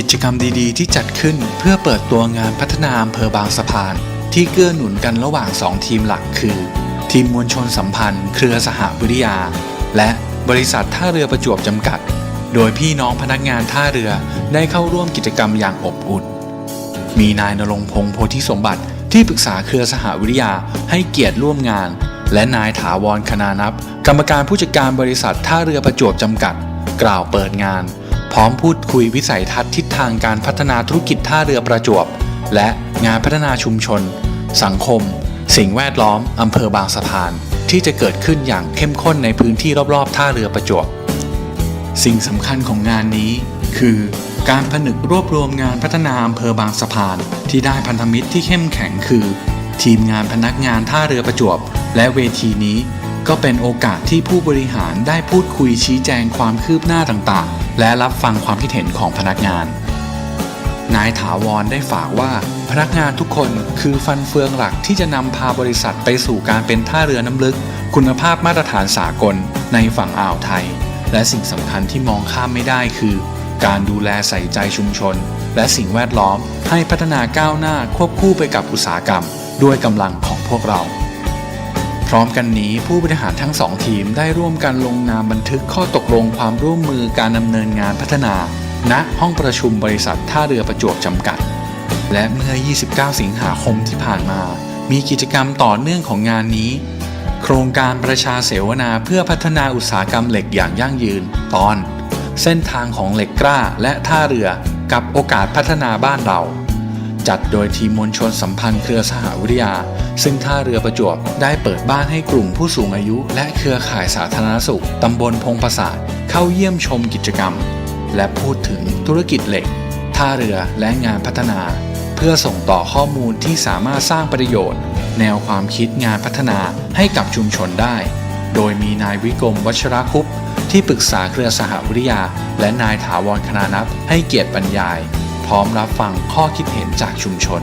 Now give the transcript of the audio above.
กิจกรรมดีๆ ที่จัดขึ้นเพื่อเปิดตัวงานพัฒนาอำเภอบางสะพาน ที่เกื้อหนุนกันระหว่าง 2 ทีมหลักคือ ทีมมวลชนสัมพันธ์ เครือสหวิทยา และบริษัทท่าเรือประจวบจำกัด โดยพี่น้องพนักงานท่าเรือได้เข้าร่วมกิจกรรมอย่างอบอุ่น มีนายนรงพงษ์โพธิสมบัติที่ปรึกษาเครือสหวิทยาให้เกียรติร่วมงาน และนายถาวรคณานับ กรรมการผู้จัดการบริษัทท่าเรือประจวบจำกัด กล่าวเปิดงาน พร้อมพูดคุยวิสัยทัศน์ทิศทางการพัฒนาธุรกิจท่าเรือประจวบ และงานพัฒนาชุมชน สังคม สิ่งแวดล้อมอำเภอบางสะพาน ที่จะเกิดขึ้นอย่างเข้มข้นในพื้นที่รอบๆ ท่าเรือประจวบ สิ่งสำคัญของงานนี้ คือการผนึกรวบรวมงานพัฒนาอำเภอบางสะพาน ที่ได้พันธมิตรที่เข้มแข็งคือ ทีมงานพนักงานท่าเรือประจวบ และเวทีนี้ ก็เป็นโอกาสที่ผู้บริหารได้พูดคุยชี้แจงความคืบหน้าต่างๆ และรับฟังความคิดเห็นของพนักงาน นายถาวรได้ฝากว่า พนักงานทุกคนคือฟันเฟืองหลักที่จะนำพาบริษัทไปสู่การเป็นท่าเรือน้ำลึก คุณภาพมาตรฐานสากลในฝั่งอ่าวไทย และสิ่งสำคัญที่มองข้ามไม่ได้คือ การดูแลใส่ใจชุมชน และสิ่งแวดล้อมให้พัฒนาก้าวหน้าควบคู่ไปกับอุตสาหกรรม ด้วยกำลังของพวกเรา พร้อมกันนี้ผู้บริหารทั้งสองทีมได้ร่วมกันลงนามบันทึกข้อตกลงความร่วมมือการดำเนินงานพัฒนา ณห้องประชุมบริษัทท่าเรือประจวบจำกัด และเมื่อ 29 สิงหาคมที่ผ่านมา มีกิจกรรมต่อเนื่องของงานนี้ โครงการประชาเสวนาเพื่อพัฒนาอุตสาหกรรมเหล็กอย่างยั่งยืน ตอน เส้นทางของเหล็กกล้าและท่าเรือกับโอกาสพัฒนาบ้านเรา จัดโดยทีมมวลชนสัมพันธ์เครือสหวิทยา ซึ่งท่าเรือประจวบได้เปิดบ้านให้กลุ่มผู้สูงอายุ และเครือข่ายสาธารณสุขตำบลพงประสาทเข้าเยี่ยมชมกิจกรรม และพูดถึงธุรกิจเหล็ก ท่าเรือและงานพัฒนา เพื่อส่งต่อข้อมูลที่สามารถสร้างประโยชน์ แนวความคิดงานพัฒนาให้กับชุมชนได้ โดยมีนายวิกรมวัชรคุปต์ที่ปรึกษาเครือสหวิทยา และนายถาวรคณานับให้เกียรติบรรยาย พร้อมรับฟังข้อคิดเห็นจากชุมชน